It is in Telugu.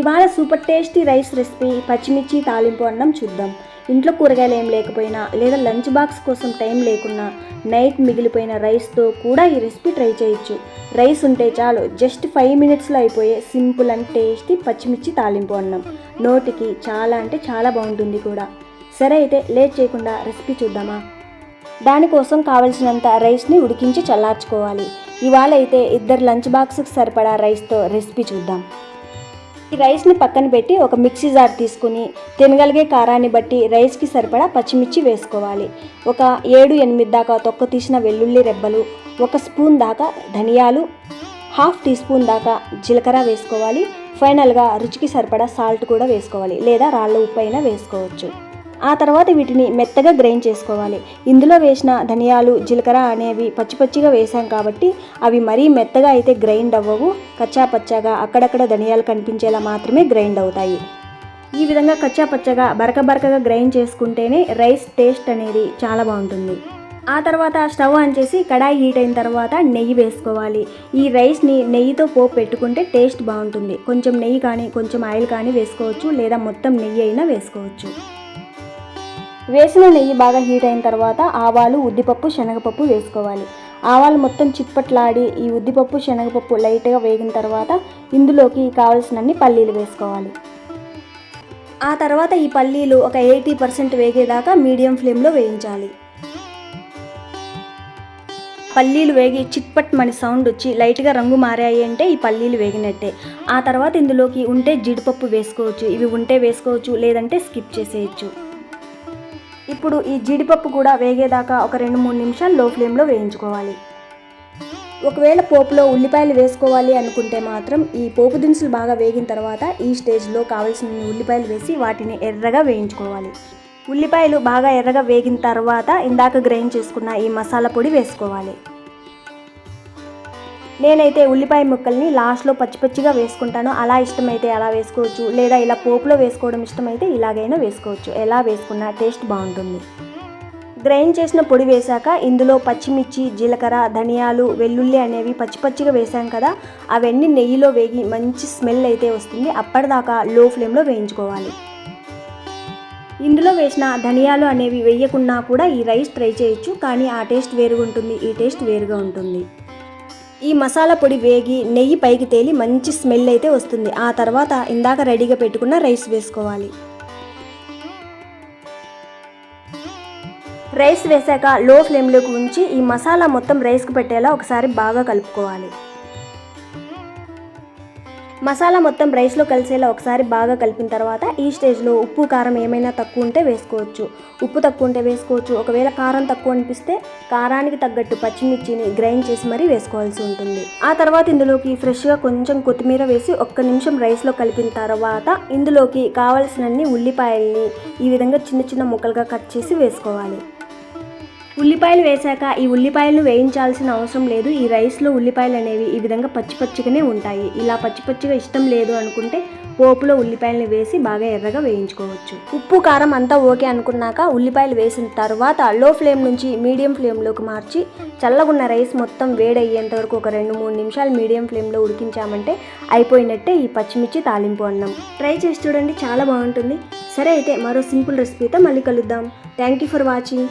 ఇవాళ సూపర్ టేస్టీ రైస్ రెసిపీ పచ్చిమిర్చి తాలింపు అన్నం చూద్దాం. ఇంట్లో కూరగాయలు ఏం లేకపోయినా లేదా లంచ్ బాక్స్ కోసం టైం లేకున్నా నైట్ మిగిలిపోయిన రైస్తో కూడా ఈ రెసిపీ ట్రై చేయొచ్చు. రైస్ ఉంటే చాలు జస్ట్ ఫైవ్ మినిట్స్లో అయిపోయే సింపుల్ అండ్ టేస్టీ పచ్చిమిర్చి తాలింపు అన్నం. నోటికి చాలా అంటే చాలా బాగుంటుంది కూడా. సరే అయితే లేట్ చేయకుండా రెసిపీ చూద్దామా? దానికోసం కావలసినంత రైస్ని ఉడికించి చల్లార్చుకోవాలి. ఇవాళ అయితే ఇద్దరు లంచ్ బాక్స్కి సరిపడా రైస్తో రెసిపీ చూద్దాం. ఈ రైస్ని పక్కన పెట్టి ఒక మిక్సీ జార్ తీసుకుని తినగలిగే కారాన్ని బట్టి రైస్కి సరిపడా పచ్చిమిర్చి వేసుకోవాలి. ఒక ఏడు ఎనిమిది దాకా తొక్క తీసిన వెల్లుల్లి రెబ్బలు ఒక స్పూన్ దాకా ధనియాలు హాఫ్ టీ స్పూన్ దాకా జీలకర్ర వేసుకోవాలి. ఫైనల్గా రుచికి సరిపడా సాల్ట్ కూడా వేసుకోవాలి. లేదా రాళ్ళ ఉప్పు అయినా వేసుకోవచ్చు. ఆ తర్వాత వీటిని మెత్తగా గ్రైండ్ చేసుకోవాలి. ఇందులో వేసిన ధనియాలు జీలకర్ర అనేవి పచ్చి పచ్చిగా వేసాం కాబట్టి అవి మరీ మెత్తగా అయితే గ్రైండ్ అవ్వవు. కచ్చా పచ్చాగా అక్కడక్కడ ధనియాలు కనిపించేలా మాత్రమే గ్రైండ్ అవుతాయి. ఈ విధంగా కచ్చా పచ్చగా బరక బరకగా గ్రైండ్ చేసుకుంటేనే రైస్ టేస్ట్ అనేది చాలా బాగుంటుంది. ఆ తర్వాత స్టవ్ ఆన్ చేసి కడాయి హీట్ అయిన తర్వాత నెయ్యి వేసుకోవాలి. ఈ రైస్ని నెయ్యితో పోపు పెట్టుకుంటే టేస్ట్ బాగుంటుంది. కొంచెం నెయ్యి కానీ కొంచెం ఆయిల్ కానీ వేసుకోవచ్చు లేదా మొత్తం నెయ్యి అయినా వేసుకోవచ్చు. వేసిన నెయ్యి బాగా హీట్ అయిన తర్వాత ఆవాలు ఉద్దిపప్పు శనగపప్పు వేసుకోవాలి. ఆవాలు మొత్తం చిట్పట్లాడి ఈ ఉద్దిపప్పు శనగపప్పు లైట్గా వేగిన తర్వాత ఇందులోకి కావలసినన్ని పల్లీలు వేసుకోవాలి. ఆ తర్వాత ఈ పల్లీలు ఒక ఎయిటీ పర్సెంట్ వేగేదాకా మీడియం ఫ్లేమ్లో వేయించాలి. పల్లీలు వేగి చిట్పట్ మన సౌండ్ వచ్చి లైట్గా రంగు మారాయి అంటే ఈ పల్లీలు వేగినట్టే. ఆ తర్వాత ఇందులోకి ఉంటే జీడిపప్పు వేసుకోవచ్చు. ఇవి ఉంటే వేసుకోవచ్చు లేదంటే స్కిప్ చేసేయచ్చు. ఇప్పుడు ఈ జీడిపప్పు కూడా వేగేదాకా ఒక రెండు మూడు నిమిషాలు లో ఫ్లేమ్లో వేయించుకోవాలి. ఒకవేళ పోపులో ఉల్లిపాయలు వేసుకోవాలి అనుకుంటే మాత్రం ఈ పోపు దినుసులు బాగా వేగిన తర్వాత ఈ స్టేజ్లో కావాల్సిన ఉల్లిపాయలు వేసి వాటిని ఎర్రగా వేయించుకోవాలి. ఉల్లిపాయలు బాగా ఎర్రగా వేగిన తర్వాత ఇందాక గ్రైండ్ చేసుకున్న ఈ మసాలా పొడి వేసుకోవాలి. నేనైతే ఉల్లిపాయ ముక్కల్ని లాస్ట్లో పచ్చి పచ్చిగా వేసుకుంటాను. అలా ఇష్టమైతే అలా వేసుకోవచ్చు. లేదా ఇలా పోపులో వేసుకోవడం ఇష్టమైతే ఇలాగైనా వేసుకోవచ్చు. ఎలా వేసుకున్నా టేస్ట్ బాగుంటుంది. గ్రైండ్ చేసిన పొడి వేశాక ఇందులో పచ్చిమిర్చి జీలకర్ర ధనియాలు వెల్లుల్లి అనేవి పచ్చి పచ్చిగా వేసాం కదా అవన్నీ నెయ్యిలో వేగి మంచి స్మెల్ అయితే వస్తుంది. అప్పటిదాకా లో ఫ్లేమ్లో వేయించుకోవాలి. ఇందులో వేసిన ధనియాలు అనేవి వేయకున్నా కూడా ఈ రైస్ ట్రై చేయొచ్చు. కానీ ఆ టేస్ట్ వేరుగా ఉంటుంది. ఈ టేస్ట్ వేరుగా ఉంటుంది. ఈ మసాలా పొడి వేగి నెయ్యి పైకి తేలి మంచి స్మెల్ అయితే వస్తుంది. ఆ తర్వాత ఇందాక రెడీగా పెట్టుకున్న రైస్ వేసుకోవాలి. రైస్ వేసాక లో ఫ్లేమ్లోకి ఉంచి ఈ మసాలా మొత్తం రైస్కి పెట్టేలా ఒకసారి బాగా కలుపుకోవాలి. మసాలా మొత్తం రైస్లో కలిసేలా ఒకసారి బాగా కలిపిన తర్వాత ఈ స్టేజ్లో ఉప్పు కారం ఏమైనా తక్కువ ఉంటే వేసుకోవచ్చు. ఉప్పు తక్కువ ఉంటే వేసుకోవచ్చు. ఒకవేళ కారం తక్కువ అనిపిస్తే కారానికి తగ్గట్టు పచ్చిమిర్చిని గ్రైండ్ చేసి మరీ వేసుకోవాల్సి ఉంటుంది. ఆ తర్వాత ఇందులోకి ఫ్రెష్గా కొంచెం కొత్తిమీర వేసి ఒక్క నిమిషం రైస్లో కలిపిన తర్వాత ఇందులోకి కావలసినన్ని ఉల్లిపాయల్ని ఈ విధంగా చిన్న చిన్న ముక్కలుగా కట్ చేసి వేసుకోవాలి. ఉల్లిపాయలు వేశాక ఈ ఉల్లిపాయలు వేయించాల్సిన అవసరం లేదు. ఈ రైస్లో ఉల్లిపాయలు అనేవి ఈ విధంగా పచ్చి పచ్చిగానే ఉంటాయి. ఇలా పచ్చి పచ్చిగా ఇష్టం లేదు అనుకుంటే పోపులో ఉల్లిపాయలను వేసి బాగా ఎర్రగా వేయించుకోవచ్చు. ఉప్పు కారం అంతా ఓకే అనుకున్నాక ఉల్లిపాయలు వేసిన తర్వాత లో ఫ్లేమ్ నుంచి మీడియం ఫ్లేమ్లోకి మార్చి చల్లగున్న రైస్ మొత్తం వేడయ్యేంత వరకు ఒక రెండు మూడు నిమిషాలు మీడియం ఫ్లేమ్లో ఉడికించామంటే అయిపోయినట్టే ఈ పచ్చిమిర్చి తాలింపు అన్నం. ట్రై చేసి చూడండి. చాలా బాగుంటుంది. సరే అయితే మరో సింపుల్ రెసిపీతో మళ్ళీ కలుద్దాం. Thank you for watching.